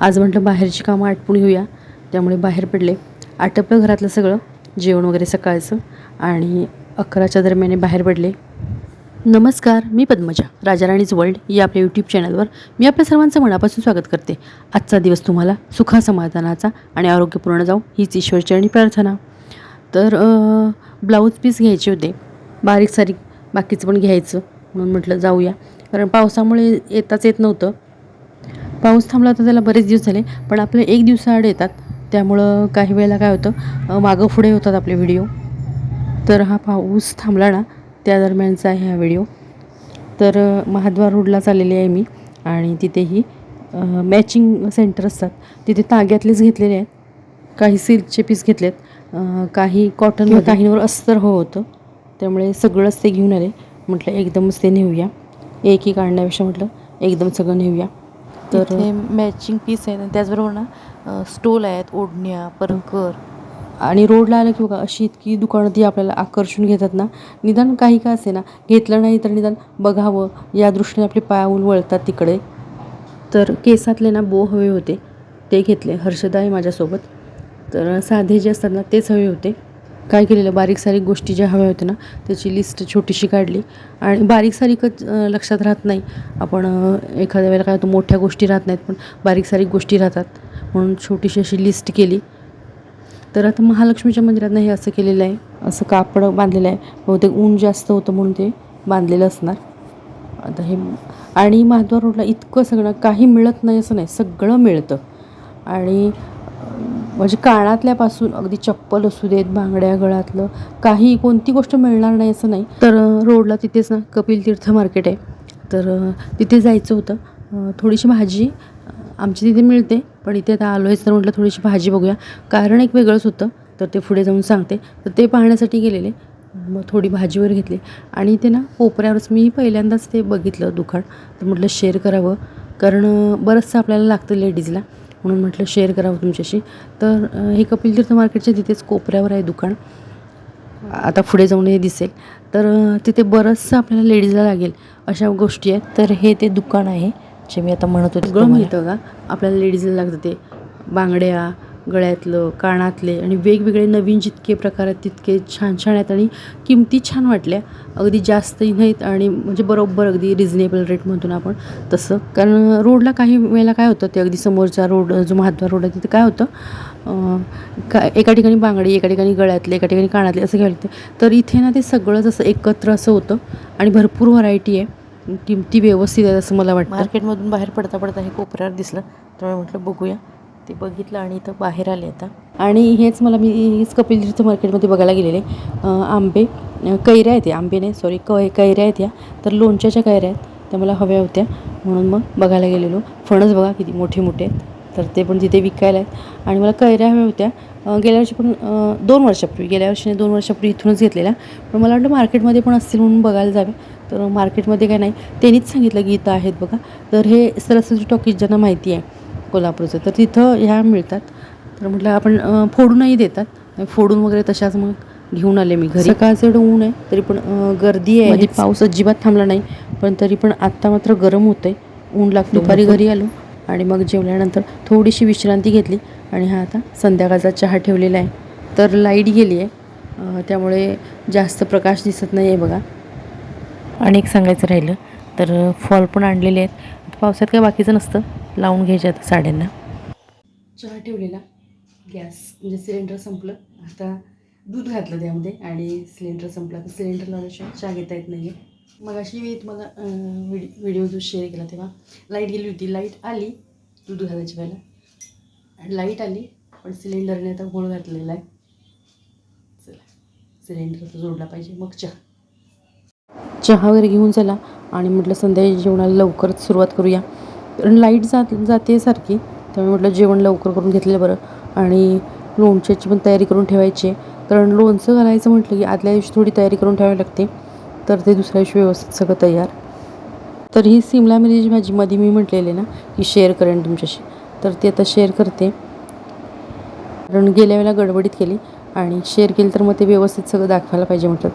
आज म्हटलं बाहेरची कामं आटपून घेऊया. त्यामुळे बाहेर पडले. आटपलं घरातलं सगळं जेवण वगैरे सकाळचं आणि अकराच्या दरम्याने बाहेर पडले. नमस्कार मी पद्मजा राजाराणीज वर्ल्ड या आपल्या यूट्यूब चॅनलवर मी आपल्या सर्वांचं मनापासून स्वागत करते. आजचा दिवस तुम्हाला सुखासमाधानाचा आणि आरोग्यपूर्ण जाऊ हीच ईश्वरचरणी प्रार्थना. तर ब्लाऊज पीस घ्यायचे होते. बारीक सारीक बाकीचं पण घ्यायचं म्हणून म्हटलं जाऊया. कारण पावसामुळे येताच येत नव्हतं. पाऊस थांबला तर त्याला बरेच दिवस झाले पण आपले एक दिवसाआड येतात. त्यामुळं काही वेळेला काय होतं मागं पुढे होतात आपले व्हिडिओ. तर हा पाऊस थांबला ना त्या दरम्यानचा आहे हा व्हिडिओ. तर महाद्वार रोडला चाललेली आहे मी आणि तिथेही मॅचिंग सेंटर असतात. तिथे ताग्यातलेच घेतलेले आहेत. काही सिल्कचे पीस घेतलेत. काही कॉटन काहींवर अस्तर हो होतं. त्यामुळे सगळंच ते घेऊन आले. म्हटलं एकदमच ते नेऊया. एक एक आणण्यापेक्षा म्हटलं एकदम सगळं नेऊया. तर तर मॅचिंग पीस आहेत आणि त्याचबरोबर ना स्टोल आहेत ओढण्या परकर. आणि रोडला आलं की बघा अशी इतकी दुकानं ती आपल्याला आकर्षून घेतात ना. निदान काही का असे ना घेतलं नाही तर निदान बघावं. या दृष्टीने आपले पाऊल वळतात तिकडे. तर केसातले ना बो हवे होते. ते घेतले हर्षदा आहे माझ्यासोबत. तर साधे जे असतात ना तेच हवे होते. काय केलेलं? बारीक सारीक गोष्टी ज्या हव्या होत्या ना त्याची लिस्ट छोटीशी काढली. आणि बारीक सारीकच लक्षात राहत नाही. आपण एखाद्या वेळेला काय होतं मोठ्या गोष्टी राहत नाहीत पण बारीक सारीक गोष्टी राहतात. म्हणून छोटीशी अशी लिस्ट केली. तर आता महालक्ष्मीच्या मंदिरात हे असं केलेलं आहे. असं कापड बांधलेलं आहे. बहुतेक ऊन जास्त होतं म्हणून ते बांधलेलं असणार. आता हे आणि महाद्वार रोडला इतकं सगळं काही मिळत नाही असं नाही सगळं मिळतं. आणि म्हणजे कानातल्यापासून अगदी चप्पल असू देत बांगड्या गळातलं काही कोणती गोष्ट मिळणार नाही असं नाही. तर रोडला तिथेच ना कपिल तीर्थ मार्केट आहे. तर तिथे जायचं होतं. थोडीशी भाजी आमची तिथे मिळते पण इथे आता आलो आहेच तर म्हटलं थोडीशी भाजी बघूया. कारण एक वेगळंच होतं तर ते पुढे जाऊन सांगते. तर ते पाहण्यासाठी गेलेले मग थोडी भाजीवर घेतली. आणि ते ना कोपऱ्यावरच मी पहिल्यांदाच ते बघितलं दुकान. तर म्हटलं शेअर करावं. कारण बरंचसं आपल्याला लागतं लेडीजला म्हणून म्हटलं शेअर करावं तुमच्याशी. तर हे कपिल तीर्थ मार्केटच्या तिथेच कोपऱ्यावर आहे दुकान. आता पुढे जाऊन हे दिसेल. तर तिथे बरंचसं आपल्याला लेडीजला लागेल अशा गोष्टी आहेत. तर हे ते दुकान आहे जे मी आता म्हणत होते सगळं. मिळतं का? आपल्याला लेडीजला लागतं ते. बांगड्या गळ्यातलं कानातले आणि वेगवेगळे नवीन जितके प्रकार आहेत तितके छान छान आहेत आणि किमती छान वाटल्या. अगदी जास्तही नाहीत आणि म्हणजे बरोबर अगदी रिजनेबल रेट म्हणतो ना आपण तसं. कारण रोडला काही वेळेला काय होतं ते अगदी समोरचा रोड जो महाद्वार रोड आहे तिथे काय होतं का एका ठिकाणी बांगडी एका ठिकाणी गळ्यातले एका ठिकाणी कानातले असं घ्यायला लागते. तर इथे ना ते सगळं जसं एकत्र असं होतं आणि भरपूर व्हरायटी आहे. किमती व्यवस्थित आहेत असं मला वाटतं. मार्केटमधून बाहेर पडता पडता हे कोपऱ्यावर दिसलं त्यामुळे म्हटलं बघूया. ते बघितलं आणि इथं बाहेर आले आता. आणि हेच मला मी हेच कपिल तीर्थ मार्केटमध्ये बघायला गेलेले आंबे कैऱ्या आहेत या आंबे नाही सॉरी क कैऱ्या आहेत या तर लोणच्याच्या कैऱ्या आहेत त्या मला हव्या होत्या. म्हणून मग बघायला गेलेलो. फणस बघा किती मोठे मोठे आहेत तर ते पण तिथे विकायला आहेत. आणि मला कैऱ्या हव्या होत्या गेल्या वर्षी पण दोन वर्षापूर्वी गेल्या वर्षी दोन वर्षापूर्वी इथूनच घेतलेल्या. पण मला वाटलं मार्केटमध्ये पण असतील म्हणून बघायला जावे. तर मार्केटमध्ये काय नाही त्यांनीच सांगितलं की इथं आहेत बघा. तर हे सरस्वती टॉकीज ज्यांना माहिती आहे कोल्हापूरचं. तर तिथं ह्या मिळतात. तर म्हटलं आपण फोडूनही देतात. फोडून वगैरे तशाच मग घेऊन आले मी घरी. सकाळचं ऊन आहे तरी पण गर्दी आहे. म्हणजे पाऊस अजिबात थांबला नाही पण तरी पण आत्ता मात्र गरम होतंय. ऊन लागतं. दुपारी घरी आलो आणि मग जेवल्यानंतर थोडीशी विश्रांती घेतली आणि हा आता संध्याकाळचा चहा ठेवलेला आहे. तर लाइट गेली आहे. त्यामुळे जास्त प्रकाश दिसत नाही आहे बघा. आणि एक सांगायचं राहिलं तर फॉल पण आणलेले आहेत. पावसात काय बाकीचं नसतं. लावून घ्यायच्या आता साड्यांना. चहा ठेवलेला. गॅस म्हणजे सिलेंडर संपलं. आता दूध घातलं त्यामध्ये आणि सिलेंडर संपलं. आता सिलेंडर लावल्याशिवाय चहा घेता येत नाही आहे मग अशी मी तुम्हाला अं, व्हिडि व्हिडिओ जो शेअर केला तेव्हा लाइट गेली होती. लाइट आली दूध घालायच्या वेळेला. आणि लाइट आली पण सिलेंडरने आता गोळ घातलेला आहे. चला सिलेंडर आता जोडला पाहिजे. मग चहा. चहा वगैरे घेऊन चला आणि म्हटलं संध्याकाळी जेवणाला लवकरच सुरुवात करूया. कारण लाइट जात जाते सारखी. त्यामुळे म्हटलं जेवण लवकर करून घेतलेलं बरं. आणि लोणच्याची पण तयारी करून ठेवायची. कारण लोणचं घालायचं म्हटलं की आदल्या दिवशी थोडी तयारी करून ठेवावी लागते. तर ते दुसऱ्या दिवशी व्यवस्थित सगळं तयार. तर ही सिमला मिरची भाजी मध्ये मी म्हटलेली ना की शेअर करेन तुमच्याशी. तर ती आता शेअर करते. कारण गेल्या वेळेला गडबडीत केली. आणि शेअर केली तर मग ते व्यवस्थित सगळं दाखवायला पाहिजे म्हटलं.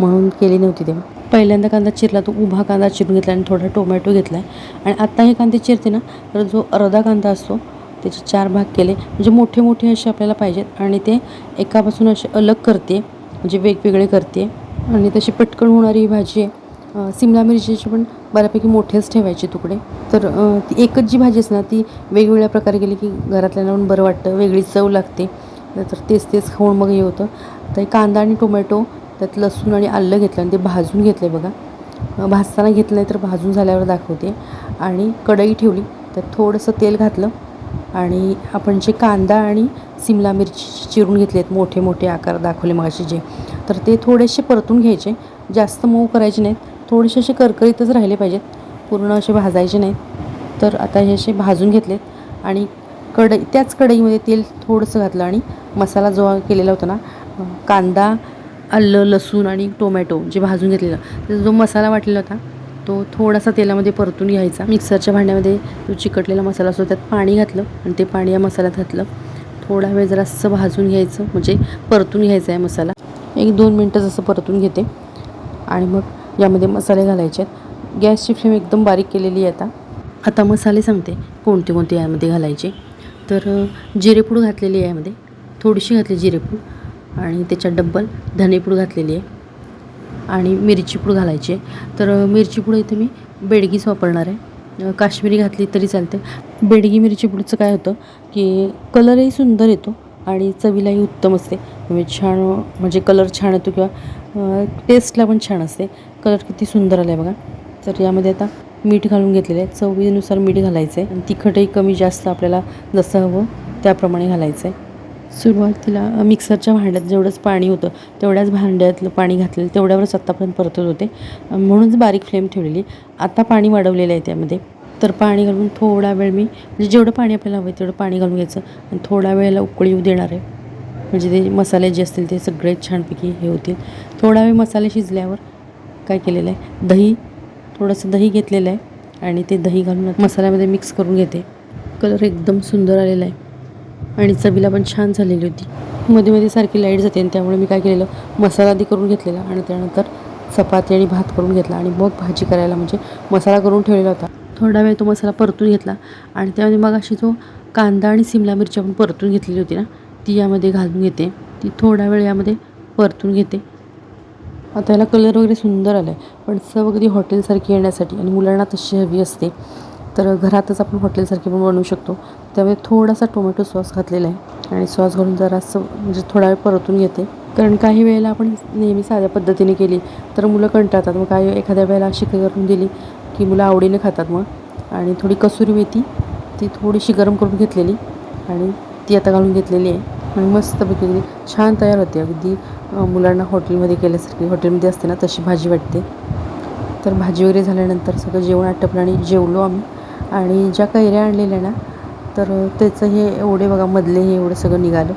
म्हणून केली नव्हती तेव्हा. पहिल्यांदा कांदा चिरला तो उभा कांदा चिरून घेतला आणि थोडा टोमॅटो घेतला आहे आणि आत्ता हे कांदे चिरते ना तर जो अर्धा कांदा असतो त्याचे चार भाग केले. म्हणजे मोठे मोठे असे आपल्याला पाहिजेत आणि ते एकापासून असे अलग करते म्हणजे वेगवेगळे करते. आणि तशी पटकन होणारी ही भाजी आहे. सिमला मिरचीचे पण बऱ्यापैकी मोठेच ठेवायचे तुकडे. तर ती एकच जी भाजी असते ना ती वेगवेगळ्या प्रकारे केली की घरातल्यांना पण बरं वाटतं वेगळी चव लागते. तर तेच तेच खाऊन मग हे होतं. तर कांदा आणि टोमॅटो त्यात लसूण आणि आलं घेतलं आणि ते भाजून घेतलं बघा. भाजताना घेतलं नाही तर भाजून झाल्यावर दाखवते. आणि कढई ठेवली त्यात थोडंसं तेल घातलं आणि आपण जे कांदा आणि सिमला मिरची चिरून घेतले आहेत मोठे मोठे आकार दाखवले मगाशी जे तर ते थोडेसे परतून घ्यायचे. जास्त मऊ करायचे नाहीत. थोडेसे असे करकरीतच राहिले पाहिजेत. पूर्ण असे भाजायचे नाहीत. तर आता हे असे भाजून घेतलेत आणि कढई त्याच कढईमध्ये तेल थोडंसं घातलं आणि मसाला जो केलेला होता ना कांदा आलं लसूण आणि टोमॅटो जे भाजून घेतलेलं. त्याचा जो मसाला वाटलेला होता तो थोडासा तेलामध्ये परतून घ्यायचा. मिक्सरच्या भांड्यामध्ये जो चिकटलेला मसाला असतो त्यात पाणी घातलं आणि ते पाणी या मसाल्यात घातलं. थोडा वेळ जरासं भाजून घ्यायचं म्हणजे परतून घ्यायचा आहे मसाला. एक दोन मिनटं जसं परतून घेते. आणि मग यामध्ये मसाले घालायचे आहेत. गॅसची फ्लेम एकदम बारीक केलेली आहे आता. आता मसाले सांगते कोणते कोणते यामध्ये घालायचे. तर जिरेपूड घातलेली आहे यामध्ये. थोडीशी घातली जिरेपूड. आणि त्याच्यात डब्बल धनेपूड घातलेली आहे. आणि मिरची पूड घालायची आहे. तर मिरचीपूड मिरची पूड इथे मी बेडगीच वापरणार आहे. काश्मीरी घातली तरी चालते. बेडगी मिरचीपूडचं काय होतं की कलरही सुंदर येतो आणि चवीलाही उत्तम असते. म्हणजे छान म्हणजे कलर छान येतो किंवा टेस्टला पण छान असते. कलर किती सुंदर आला आहे बघा. तर यामध्ये आता मीठ घालून घेतलेलं आहे. चवीनुसार मीठ घालायचं आहे. आणि तिखटही कमी जास्त आपल्याला जसं हवं त्याप्रमाणे घालायचं आहे. सुरुवातीला मिक्सरच्या भांड्यात जेवढंच पाणी होतं तेवढ्याच भांड्यातलं पाणी घातलेलं तेवढ्यावरच आत्तापर्यंत परतत होते म्हणूनच बारीक फ्लेम ठेवलेली. आता पाणी वाढवलेलं आहे त्यामध्ये. तर पाणी घालून थोडा वेळ मी म्हणजे जेवढं पाणी आपल्याला हवं आहे तेवढं पाणी घालून घ्यायचं आणि थोडा वेळेला उकळी येऊ देणार आहे. म्हणजे ते मसाले जे असतील ते सगळे छानपैकी हे होतील. थोडा वेळ मसाले शिजल्यावर काय केलेलं आहे? दही थोडंसं दही घेतलेलं आहे आणि ते दही घालून मसाल्यामध्ये मिक्स करून घेते. कलर एकदम सुंदर आलेला आहे. आणि चवीला पण छान झालेली होती. मध्ये मध्ये सारखी लाइट जाते आणि त्यामुळे मी काय केलेलं मसाला आधी करून घेतलेला आणि त्यानंतर चपाती आणि भात करून घेतला आणि मग भाजी करायला म्हणजे मसाला करून ठेवलेला होता. थोडा वेळ तो मसाला परतून घेतला आणि त्यामध्ये मग अशी जो कांदा आणि सिमला मिरची आपण परतून घेतलेली होती ना ती यामध्ये घालून घेते. ती थोडा वेळ यामध्ये परतून घेते. आता याला कलर वगैरे सुंदर आला आहे पण चव अगदी हॉटेलसारखी येण्यासाठी आणि मुलांना तशी हवी असते. तर घरातच आपण हॉटेलसारखी पण बनवू शकतो. त्यामुळे थोडासा टोमॅटो सॉस घातलेला आहे आणि सॉस घालून जरासं म्हणजे थोडा वेळ परतून घेते. कारण काही वेळेला आपण नेहमी साध्या पद्धतीने केली तर मुलं कंटाळतात. मग काही एखाद्या वेळेला अशी करून दिली की मुलं आवडीने खातात मग. आणि थोडी कसुरी मेथी ती थोडीशी गरम करून घेतलेली आणि ती आता घालून घेतलेली आहे. आणि मस्तपैकी छान तयार होते. अगदी मुलांना हॉटेलमध्ये केल्यासारखी हॉटेलमध्ये असते ना तशी भाजी वाटते. तर भाजी वगैरे झाल्यानंतर सगळं जेवण आटपलं आणि जेवलो आम्ही. आणि ज्या कैऱ्या आणलेल्या ना तर त्याचं हे एवढे बघा मधले हे एवढं सगळं निघालं.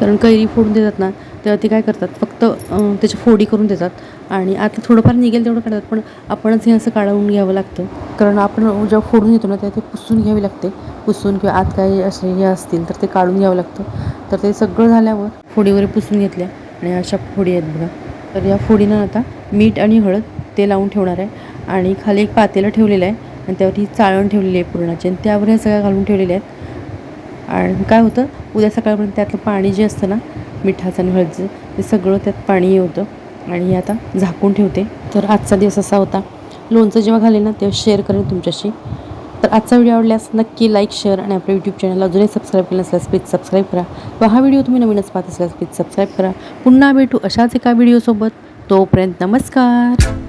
कारण कैरी फोडून देतात ना तेव्हा ते काय करतात फक्त त्याची फोडी करून देतात. आणि आता थोडंफार निघेल तेवढं काढतात पण आपणच हे असं काढवून घ्यावं लागतं. कारण आपण जेव्हा फोडून घेतो ना तेव्हा ते पुसून घ्यावी लागते. पुसून किंवा आत काही असे हे असतील तर ते काढून घ्यावं लागतं. तर ते सगळं झाल्यावर फोडी वगैरे पुसून घेतल्या. आणि अशा फोडी आहेत बघा. तर या फोडीनं आता मीठ आणि हळद ते लावून ठेवणार आहे. आणि खाली एक पातेलं ठेवलेलं आहे. आणि त्यावर ही चाळण ठेवलेली आहे पुरणाची. आणि त्यावर ह्या सगळ्या घालून ठेवलेल्या आहेत. आणि काय होतं? उद्या सकाळपर्यंत त्यातलं पाणी जे असतं ना मिठाचं आणि हळदचं ते सगळं त्यात पाणी हे होतं. आणि हे आता झाकून ठेवते. तर आजचा दिवस असा होता. लोणचं जेव्हा घालेल ना तेव्हा शेअर करेन तुमच्याशी. तर आजचा व्हिडिओ आवडल्यास नक्की लाईक शेअर आणि आपल्या यूट्यूब चॅनलला अजूनही सबस्क्राईब केलं नसल्यास प्लीज सबस्क्राईब करा. व हा व्हिडिओ तुम्ही नवीनच पाहत असल्यास प्लीज सबस्क्राईब करा. पुन्हा भेटू अशाच एका व्हिडिओसोबत तोपर्यंत नमस्कार.